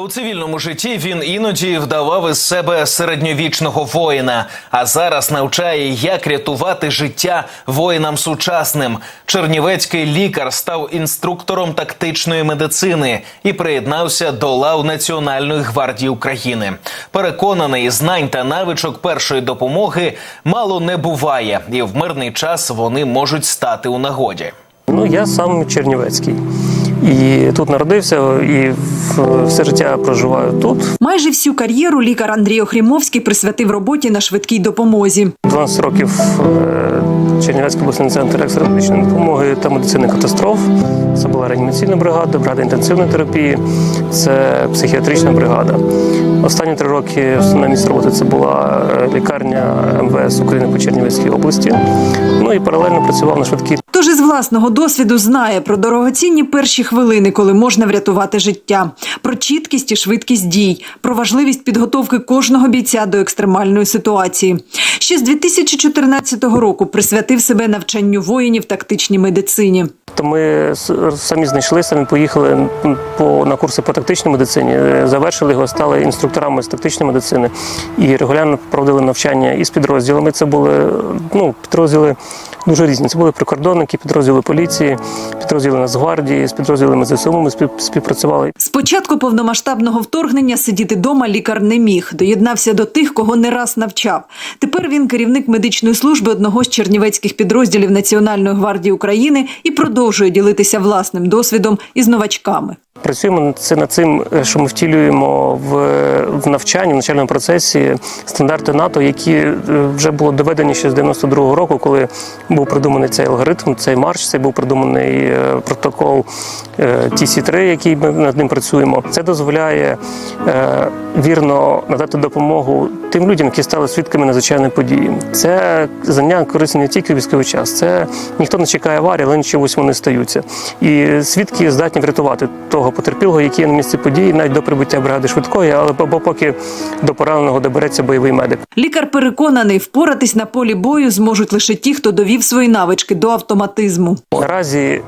У цивільному житті він іноді вдавав із себе середньовічного воїна, а зараз навчає, як рятувати життя воїнам сучасним. Чернівецький лікар став інструктором тактичної медицини і приєднався до лав Національної гвардії України. Переконаний, знань та навичок першої допомоги мало не буває, і в мирний час вони можуть стати у нагоді. Ну, я сам Чернівецький. І тут народився, і все життя проживаю тут. Майже всю кар'єру лікар Андрій Охрімовський присвятив роботі на швидкій допомозі. 12 років е, Чернівецький обласний центр екстреної допомоги та медицини катастроф. Це була реанімаційна бригада, бригада інтенсивної терапії, це психіатрична бригада. Останні три роки основне місце роботи це була е, лікарня МВС України по Чернівецькій області. Ну і паралельно працював на швидкій Із власного досвіду знає про дорогоцінні перші хвилини, коли можна врятувати життя, про чіткість і швидкість дій, про важливість підготовки кожного бійця до екстремальної ситуації. Ще з 2014 року присвятив себе навчанню воїнів тактичній медицині. То ми самі знайшли, самі поїхали по на курси по тактичній медицині, е, завершили його, стали інструкторами з тактичної медицини і регулярно проводили навчання із підрозділами. Це були ну підрозділи дуже різні. Це були прикордонники, підрозділи поліції, підрозділи Нацгвардії, з підрозділами ЗСУ ми спів- співпрацювали. З початку повномасштабного вторгнення сидіти дома лікар не міг. Доєднався до тих, кого не раз навчав. Тепер він керівник медичної служби одного з чернівецьких підрозділів Національної гвардії України і продовжує ділитися власним досвідом із новачками. Працюємо над цим, е, що ми втілюємо в, навчанні, в навчальному процесі стандарти НАТО, які е, вже було доведені ще з 92-го року, коли був придуманий цей алгоритм, цей марш, цей був придуманий е, протокол е, TC3, який ми над ним працюємо. Це дозволяє вірно надати допомогу тим людям, які стали свідками надзвичайної події. Це знання корисні не тільки військовий час. Це ніхто не чекає аварії, але чогось вони стаються. І свідки здатні врятувати того потерпілого, який є на місці події, навіть до прибуття бригади швидкої, але або поки до пораненого добереться бойовий медик. Лікар переконаний, впоратись на полі бою зможуть лише ті, хто довів свої навички до автоматизму. Наразі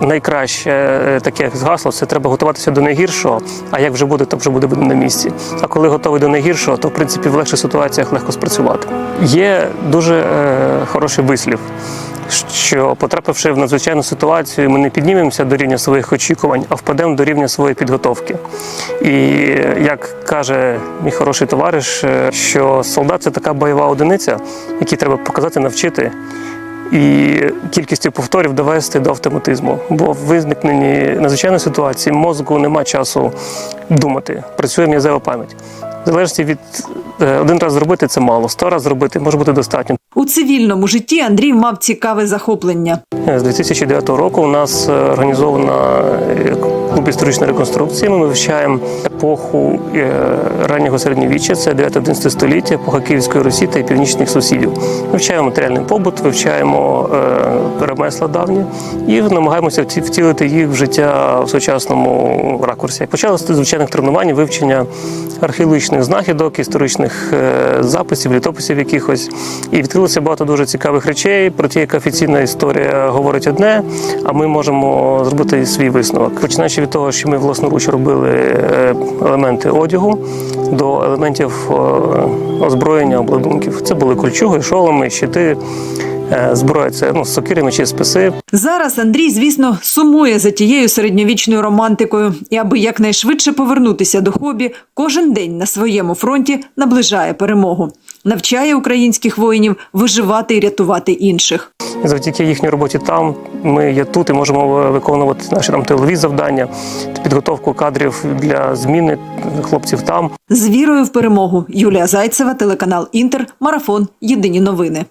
найкраще е, таке гасло це треба готуватися до найгіршого. А як вже буде, то вже буде на місці. А коли готовий до найгіршого, то в принципі в легших ситуаціях легко спрацювати. Є дуже е, хороший вислів. Що потрапивши в надзвичайну ситуацію, ми не піднімемося до рівня своїх очікувань, а впадемо до рівня своєї підготовки. І як каже мій хороший товариш, е, що солдат це така бойова одиниця, якій треба показати, навчити і кількістю повторів довести до автоматизму. Бо в виникненні надзвичайної ситуації мозку нема часу думати. Працює м'язева пам'ять. В залежності від е, один раз зробити це мало, сто раз зробити може бути достатньо. У цивільному житті Андрій мав цікаве захоплення. З 2009 року у нас е, організована е, клуб історичної реконструкції. Ми вивчаємо епоху е, раннього середньовіччя, це 9-11 століття, епоха Київської Русі та північних сусідів. Вивчаємо матеріальний побут, вивчаємо ремесла давні і намагаємося вті- втілити їх в життя в сучасному ракурсі. Почали звичайних тренувань, вивчення археологічних знахідок, історичних записів, літописів якихось. І відкрилося багато дуже цікавих речей про ті, яка офіційна історія говорить одне, а ми можемо зробити свій висновок. Починаючи від того, що ми власноруч робили е, елементи одягу до елементів е, озброєння обладунків. Це були кольчуги, шоломи, щити. е, Зброя це ну, сокири, мечі, списи. Зараз Андрій, звісно, сумує за тією середньовічною романтикою, і аби якнайшвидше повернутися до хобі, кожен день на своєму фронті наближає перемогу, навчає українських воїнів виживати і рятувати інших. Завдяки їхній роботі там ми є тут і можемо виконувати наші там тилові завдання, підготовку кадрів для зміни хлопців там. З вірою в перемогу Юлія Зайцева, телеканал Інтер, марафон. Єдині новини.